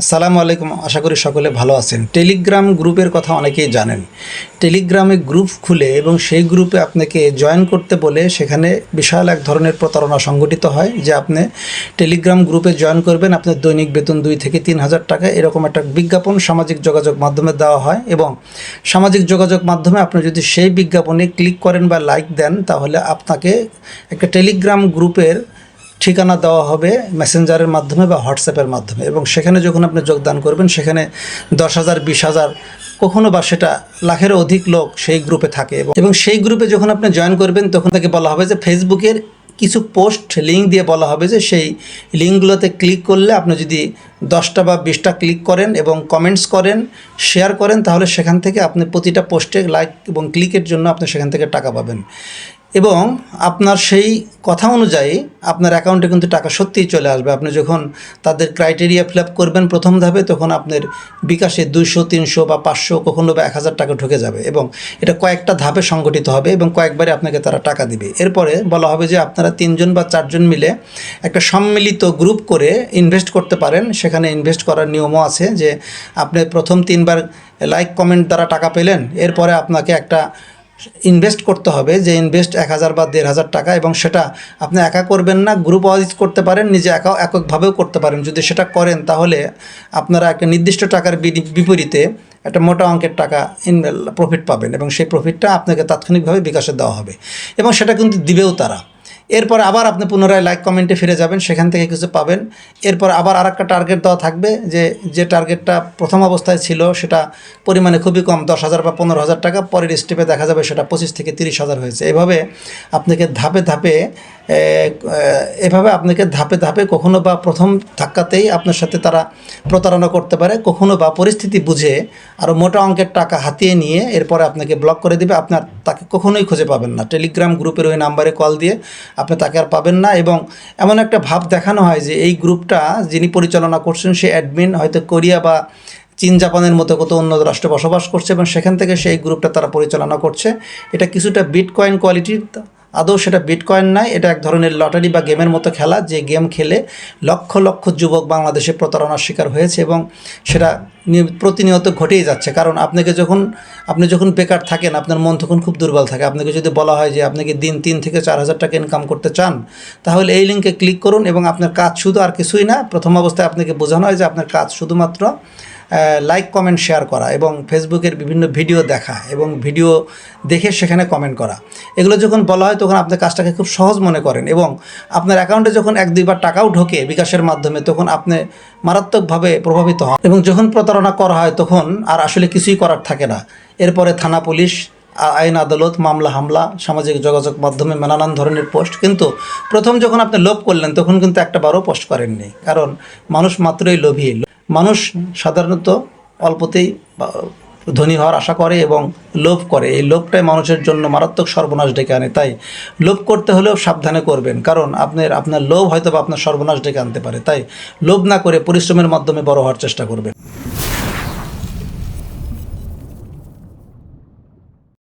আসসালামু আলাইকুম, আশা করি সকলে ভালো আছেন। টেলিগ্রাম গ্রুপের কথা অনেকেই জানেন। টেলিগ্রামে গ্রুপ খুলে এবং সেই গ্রুপে আপনাকে জয়েন করতে বলে সেখানে বিশাল এক ধরনের প্রতারণা সংগঠিত হয় যে আপনি টেলিগ্রাম গ্রুপে জয়েন করবেন, আপনার দৈনিক বেতন দুই থেকে তিন হাজার টাকা এরকম একটা বিজ্ঞাপন সামাজিক যোগাযোগ মাধ্যমে দেওয়া হয় এবং সামাজিক যোগাযোগ মাধ্যমে আপনি যদি সেই বিজ্ঞাপনে ক্লিক করেন বা লাইক দেন, তাহলে আপনাকে একটা টেলিগ্রাম গ্রুপের ঠিকানা দেওয়া হবে মেসেঞ্জারের মাধ্যমে বা হোয়াটসঅ্যাপের মাধ্যমে। এবং সেখানে যখন আপনি যোগদান করবেন, সেখানে দশ হাজার, বিশ হাজার, কখনো বা সেটা লাখেরও অধিক লোক সেই গ্রুপে থাকে। এবং সেই গ্রুপে যখন আপনি জয়েন করবেন, তখন তাকে বলা হবে যে ফেসবুকের কিছু পোস্ট লিঙ্ক দিয়ে বলা হবে যে সেই লিঙ্কগুলোতে ক্লিক করলে আপনি যদি দশটা বা বিশটা ক্লিক করেন এবং কমেন্টস করেন শেয়ার করেন, তাহলে সেখান থেকে আপনি প্রতিটা পোস্টে লাইক এবং ক্লিকের জন্য আপনি সেখান থেকে টাকা পাবেন। এবং আপনার সেই কথা অনুযায়ী আপনার অ্যাকাউন্টে কিন্তু টাকা সত্যিই চলে আসবে। আপনি যখন তাদের ক্রাইটেরিয়া ফিল আপ করবেন প্রথম ধাপে, তখন আপনার বিকাশে দুইশো, তিনশো বা পাঁচশো, কখনো বা এক হাজার টাকা ঢুকে যাবে এবং এটা কয়েকটা ধাপে সংগঠিত হবে এবং কয়েকবারে আপনাকে তারা টাকা দিবে। এরপরে বলা হবে যে আপনারা তিনজন বা চারজন মিলে একটা সম্মিলিত গ্রুপ করে ইনভেস্ট করতে পারেন। সেখানে ইনভেস্ট করার নিয়মও আছে যে আপনি প্রথম তিনবার লাইক কমেন্ট দ্বারা টাকা পেলেন, এরপরে আপনাকে একটা ইনভেস্ট করতে হবে, যে ইনভেস্ট এক হাজার বা দেড় হাজার টাকা এবং সেটা আপনি একা করবেন না গ্রুপ ওয়াইজ করতে পারেন, নিজে একা, এককভাবেও করতে পারেন। যদি সেটা করেন, তাহলে আপনারা একটা নির্দিষ্ট টাকার বিপরীতে একটা মোটা অঙ্কের টাকা ইন প্রফিট পাবেন এবং সেই প্রফিটটা আপনাকে তাৎক্ষণিকভাবে বিকাশে দেওয়া হবে এবং সেটা কিন্তু দিবেও তারা। এরপর আবার আপনি পুনরায় লাইক কমেন্টে ফিরে যাবেন, সেখান থেকে কিছু পাবেন। এরপর আবার আর একটা টার্গেট দেওয়া থাকবে, যে যে টার্গেটটা প্রথম অবস্থায় ছিল, সেটা পরিমাণে খুবই কম, দশ হাজার বা পনেরো হাজার টাকা, পরের স্টেপে দেখা যাবে সেটা পঁচিশ থেকে তিরিশ হাজার হয়েছে। এভাবে আপনাকে ধাপে ধাপে এভাবে আপনাকে ধাপে ধাপে কখনো বা প্রথম ধাক্কাতেই আপনার সাথে তারা প্রতারণা করতে পারে, কখনো বা পরিস্থিতি বুঝে আরও মোটা অঙ্কের টাকা হাতিয়ে নিয়ে এরপরে আপনাকে ব্লক করে দিবে, আপনার তাকে কখনোই খুঁজে পাবেন না। টেলিগ্রাম গ্রুপের ওই নাম্বারে কল দিয়ে আপনি তাকে আর পাবেন না এবং এমন একটা ভাব দেখানো হয় যে এই গ্রুপটা যিনি পরিচালনা করছেন, সে অ্যাডমিন হয়তো কোরিয়া বা চীন, জাপানের মতো কত অন্য রাষ্ট্রে বসবাস করছে এবং সেখান থেকে সেই গ্রুপটা তারা পরিচালনা করছে। এটা কিছুটা বিটকয়েন কোয়ালিটির আদৌ সেটা বিটকয়েন নয় এটা এক ধরনের লটারি বা গেমের মতো খেলা যে গেম খেলে লক্ষ লক্ষ যুবক বাংলাদেশে প্রতারণার শিকার হয়েছে এবং সেটা প্রতিনিয়ত ঘটেই যাচ্ছে। কারণ আপনাকে যখন, আপনি যখন বেকার থাকেন, আপনার মন তখন খুব দুর্বল থাকে। আপনাকে যদি বলা হয় যে আপনি কি দিন তিন থেকে চার হাজার টাকা ইনকাম করতে চান, তাহলে এই লিঙ্কে ক্লিক করুন এবং আপনার কাজ শুধু আর কিছুই না, প্রথম অবস্থায় আপনাকে বোঝানো হয় যে আপনার কাজ শুধুমাত্র লাইক কমেন্ট শেয়ার করা এবং ফেসবুকের বিভিন্ন ভিডিও দেখা এবং ভিডিও দেখে সেখানে কমেন্ট করা। এগুলো যখন বলা হয় তখন আপনি কাজটাকে খুব সহজ মনে করেন এবং আপনার অ্যাকাউন্টে যখন এক, দুইবার টাকাও ঢোকে বিকাশের মাধ্যমে তখন আপনি মারাত্মকভাবে প্রভাবিত হন এবং যখন প্রতারণা করা হয় তখন আর আসলে কিছুই করার থাকে না। এরপরে থানা পুলিশ আইন, আদালত, মামলা, হামলা, সামাজিক যোগাযোগ মাধ্যমে নানান ধরনের পোস্ট কিন্তু প্রথম যখন আপনি লোভ করলেন তখন কিন্তু একটা বারও পোস্ট করেননি। কারণ মানুষ মাত্রই লোভী। মানুষ সাধারণত অল্পতেই ধনী হওয়ার আশা করে এবং লোভ করে। এই লোভটাই মানুষের জন্য মারাত্মক সর্বনাশ ডেকে আনে। তাই লোভ করতে হলেও সাবধানে করবেন। কারণ আপনার আপনার লোভ হয়তো বা আপনার সর্বনাশ ডেকে আনতে পারে। তাই লোভ না করে পরিশ্রমের মাধ্যমে বড় হওয়ার চেষ্টা করবেন।